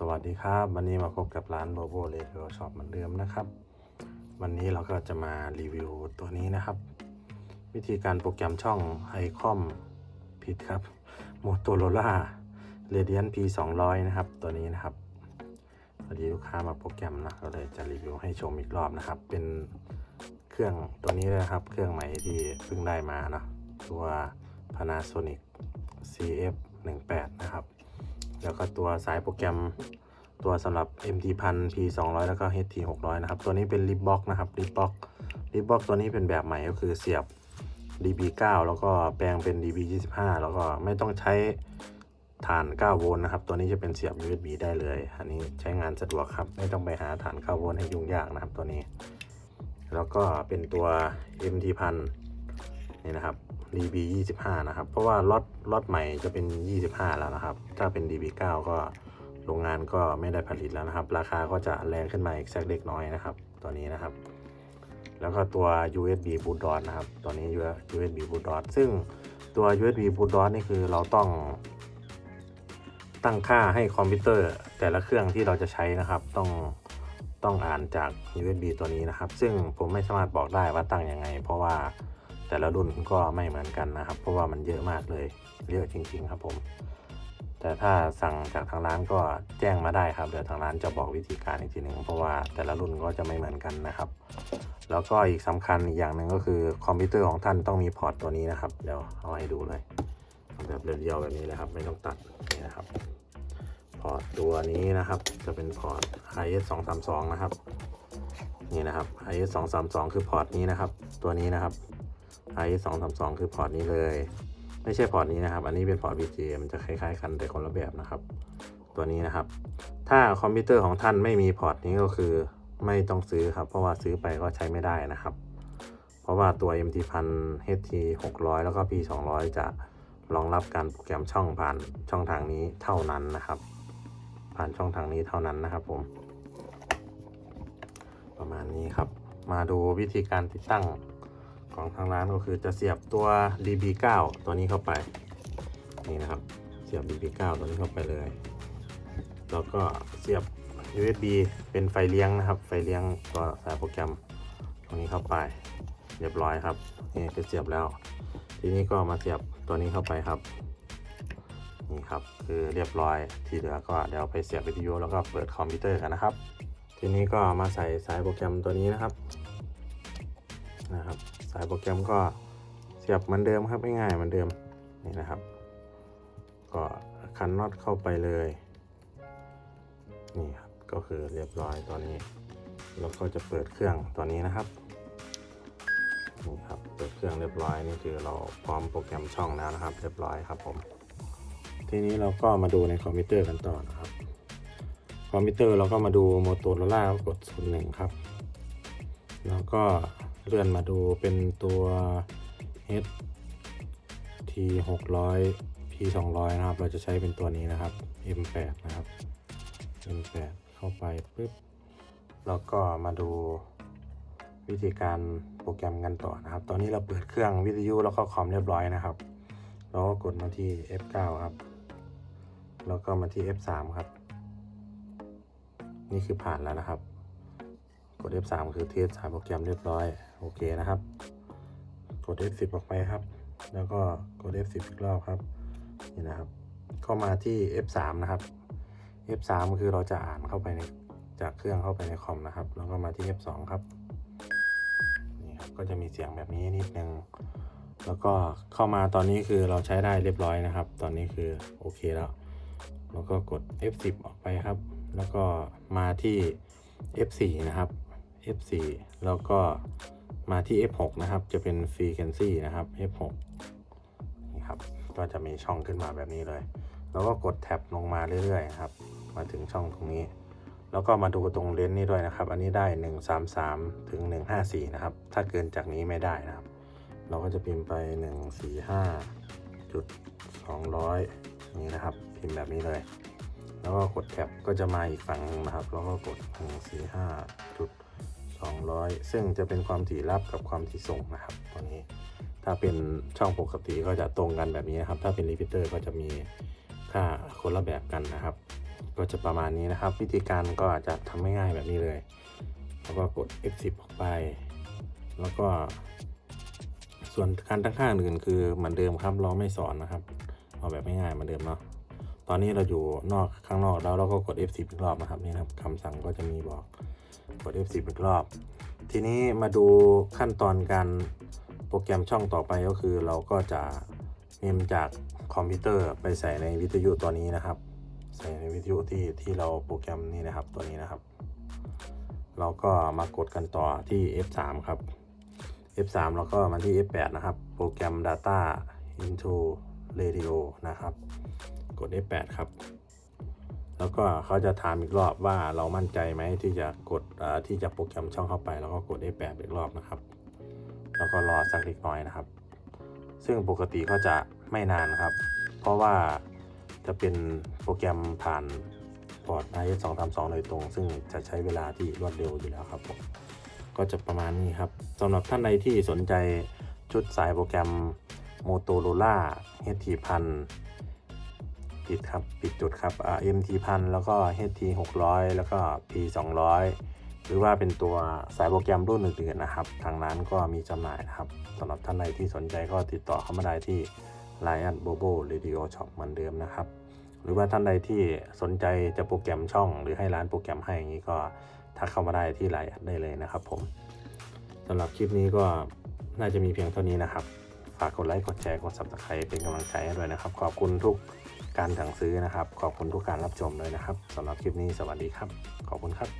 สวัสดีครับ วันนี้มาพบกับร้านโบโบเรดิโอช็อปเหมือนเดิมนะครับ วันนี้เราก็จะมารีวิวตัวนี้นะครับ วิธีการโปรแกรมช่องไอคอมผิดครับ Motorola Radeon P 2 0 0นะครับ ตัวนี้นะครับพอดีลูกค้ามาโปรแกรมนะก็เลยจะรีวิวให้ชมอีกรอบนะครับ เป็นเครื่องตัวนี้นะครับ เครื่องใหม่ที่เพิ่งได้มาเนาะตัว Panasonic CF 1 8นะครับ แล้วก็ตัวสายโปรแกรมตัวสำหรับ MT 1 0 0 P 2 0 0แล้วก็ HT 600นะครับ ตัวนี้เป็น r i b b o x นะครับ r i b b o x r i b b o x ตัวนี้เป็นแบบใหม่ก็คือเสียบ DB 9แล้วก็แปลงเป็น DB 25แล้วก็ไม่ต้องใช้ฐาน 9 โวลต์นะครับ ตัวนี้จะเป็นเสียบ USB ได้เลย อันนี้ใช้งานสะดวกครับ ไม่ต้องไปหาฐาน 9 โวลต์ให้ยุ่งยากนะครับตัวนี้ แล้วก็เป็นตัว MT 1 0 0นี่นะครับ DB 25 นะครับ เพราะว่าล็อตล็อตใหม่จะเป็น 25 แล้วนะครับ ถ้าเป็น DB 9 ก็โรงงานก็ไม่ได้ผลิตแล้วนะครับ ราคาก็จะแรงขึ้นมาอีกสักเล็กน้อยนะครับ ตัวนี้นะครับ แล้วก็ตัว USB boot dot นะครับ ตัวนี้ USB boot dot ซึ่งตัว USB boot dot นี่คือเราต้อง ตั้งค่าให้คอมพิวเตอร์ แต่ละเครื่องที่เราจะใช้นะครับ ต้องต้องอ่านจาก USB ตัวนี้นะครับ ซึ่งผมไม่สามารถบอกได้ว่าตั้งยังไง เพราะว่า แต่ละรุ่นก็ไม่เหมือนกันนะครับ เพราะว่ามันเยอะมากเลยเยอะจริง ๆ ครับผม แต่ถ้าสั่งจากทางร้านก็แจ้งมาได้ครับเดี๋ยวทางร้านจะบอกวิธีการอีกทีหนึ่งเพราะว่าแต่ละรุ่นก็จะไม่เหมือนกันนะครับ แล้วก็อีกสำคัญอีกอย่างหนึ่งก็คือคอมพิวเตอร์ของท่านต้องมีพอร์ตตัวนี้นะครับเดี๋ยวเอาให้ดูเลยแบบเรียวๆแบบนี้เลยครับ ไม่ต้องตัดนี่นะครับ พอร์ตตัวนี้นะครับ จะเป็นพอร์ต IS 2 3 2 นะครับ นี่นะครับ IS 2 3 2 คือพอร์ตนี้นะครับ ตัวนี้นะครับ IS 2 3 2 คือพอร์ตนี้เลย ไม่ใช่พอร์ตนี้นะครับ อันนี้เป็นพอร์ต VGA มันจะคล้ายๆกันแต่คนละแบบนะครับ ตัวนี้นะครับ ถ้าคอมพิวเตอร์ของท่านไม่มีพอร์ตนี้ก็คือไม่ต้องซื้อครับ เพราะว่าซื้อไปก็ใช้ไม่ได้นะครับ เพราะว่าตัว MT 1000 HT 600 แล้วก็ P 200จะรองรับการโปรแกรมช่องผ่านช่องทางนี้เท่านั้นนะครับ ผ่านช่องทางนี้เท่านั้นนะครับผม ประมาณนี้ครับ มาดูวิธีการติดตั้ง ของทางร้านก็คือจะเสียบตัว DB9 ตัวนี้เข้าไป นี่นะครับ เสียบ DB9 ตัวนี้เข้าไปเลย แล้วก็เสียบ USB เป็นไฟเลี้ยงนะครับ ไฟเลี้ยงตัวสายโปรแกรมตรงนี้เข้าไป เรียบร้อยครับ นี่จะเสียบแล้ว ทีนี้ก็มาเสียบตัวนี้เข้าไปครับ นี่ครับ คือเรียบร้อย ที่เหลือก็เดี๋ยวไปเสียบวิทยุแล้วก็เปิดคอมพิวเตอร์กันนะครับ ทีนี้ก็มาใส่สายโปรแกรมตัวนี้นะครับ นะครับายโปรแกรมก็เสียบเหมือนเดิมครับง่ายๆเหมือนเดิมนี่นะครับ ก็คันน็อตเข้าไปเลยนี่ครับก็คือเรียบร้อยตัวนี้แล้วก็จะเปิดเครื่องตัวนี้นะครับนี่ครับเปิดเครื่องเรียบร้อยนี่คือเราพร้อมโปรแกรมช่องแล้วนะครับ เรียบร้อยครับผมทีนี้เราก็มาดูในคอมพิวเตอร์กันต่อนะครับ คอมพิวเตอร์เราก็มาดูโมโตโรล่ากดศูนย์หนึ่งครับ แล้วก็ เลื่อนมาดูเป็นตัว HT 600 P 200นะครับ เราจะใช้เป็นตัวนี้นะครับ M8 นะครับ M8 เข้าไปปุ๊บ แล้วก็มาดูวิธีการโปรแกรมกันต่อนะครับ ตอนนี้เราเปิดเครื่องวิทยุแล้วก็คอมเรียบร้อยนะครับเราก็กดมาที่ F9 ครับ แล้วก็มาที่ F3 ครับ นี่คือผ่านแล้วนะครับ ด F3 คือเทสสายโปรแกรมเรียบร้อย โอเคนะครับ กด F10 ออกไปครับ แล้วก็กด F10 อีกรอบครับ นี่นะครับก็มาที่ F3 นะครับ F3 คือเราจะอ่านเข้าไปในจากเครื่องเข้าไปในคอมนะครับ แล้วก็มาที่ F2 ครับ นี่ครับ ก็จะมีเสียงแบบนี้นิดนึง แล้วก็เข้ามาตอนนี้คือเราใช้ได้เรียบร้อยนะครับ ตอนนี้คือโอเคแล้ว แล้วก็กด F10 ออกไปครับ แล้วก็มาที่ F4 นะครับ F4 แล้วก็มาที่ F6 นะครับ จะเป็น frequency นะครับ F6 นี่ครับ ก็จะมีช่องขึ้นมาแบบนี้เลย แล้วก็กดแท็บลงมาเรื่อยๆนะครับ มาถึงช่องตรงนี้ แล้วก็มาดูตรงเลนส์นี้ด้วยนะครับ อันนี้ได้ 133 ถึง 154 นะครับ ถ้าเกินจากนี้ไม่ได้นะครับ เราก็จะพิมพ์ไป 145จุด200นี่นะครับ พิมพ์แบบนี้เลย แล้วก็กดแท็บก็จะมาอีกฝั่งหนึงนะครับ แล้วก็กด145จุด 200 ซึ่งจะเป็นความถี่รับกับความถี่ส่งนะครับตัวนี้ ถ้าเป็นช่องปกติก็จะตรงกันแบบนี้นะครับ ถ้าเป็นรีพิเตอร์ก็จะมีค่าคนละแบบกันนะครับ ก็จะประมาณนี้นะครับ วิธีการก็จะทำง่ายๆแบบนี้เลย แล้วก็กด F10 ออกไป แล้วก็ ส่วนการตั้งค่าอื่นคือเหมือนเดิมครับเราไม่สอนนะครับ เอาแบบง่ายๆเหมือนเดิมเนาะ ตอนนี้เราอยู่นอกข้างนอกแล้วเราก็กด F10 อีกรอบนะครับนี่นะครับคำสั่งก็จะมีบอกกด F10 อีกรอบ ทีนี้มาดูขั้นตอนการโปรแกรมช่องต่อไปก็คือเราก็จะเมมจากคอมพิวเตอร์ไปใส่ในวิทยุตัวนี้นะครับ ใส่ในวิทยุที่ที่เราโปรแกรมนี้นะครับตัวนี้นะครับ เราก็มากดกันต่อที่ F3 ครับ F3 แล้วก็มาที่ F8 นะครับ โปรแกรม Data into Radio นะครับ กด F8 ครับ แล้วก็เขาจะถามอีกรอบว่าเรามั่นใจไหมที่จะกดที่จะโปรแกรมช่องเข้าไป แล้วก็กด F8 อีกรอบนะครับ แล้วก็รอสักเล็กน้อยนะครับ ซึ่งปกติก็จะไม่นานครับ เพราะว่าจะเป็นโปรแกรมผ่านพอร์ต iOS 232 โดยตรง ซึ่งจะใช้เวลาที่รวดเร็วอยู่แล้วครับผมก็จะประมาณนี้ครับสำหรับท่านใดที่สนใจชุดสายโปรแกรม Motorola HT1000 ผิดครับผิดจุดครับ MT พันแล้วก็ HT 600 แล้วก็ P 200 หรือว่าเป็นตัวสายโปรแกรมรุ่นอื่นๆนะครับ ทางร้านก็มีจำหน่ายนะครับสำหรับท่านใดที่สนใจก็ติดต่อเข้ามาได้ที่ Lion Bobo Radio Shop เหมือนเดิมนะครับ หรือว่าท่านใดที่สนใจจะโปรแกรมช่อง หรือให้ร้านโปรแกรมให้อย่างนี้ก็ทักเข้ามาได้ที่ไลน์ได้เลยนะครับผมสำหรับคลิปนี้ก็น่าจะมีเพียงเท่านี้นะครับ ฝากกดไลค์ กดแชร์ กด subscribe เป็นกำลังใจให้ด้วยนะครับ ขอบคุณทุก การสั่งซื้อนะครับ ขอบคุณทุกการรับชมเลยนะครับสำหรับคลิปนี้สวัสดีครับ ขอบคุณครับ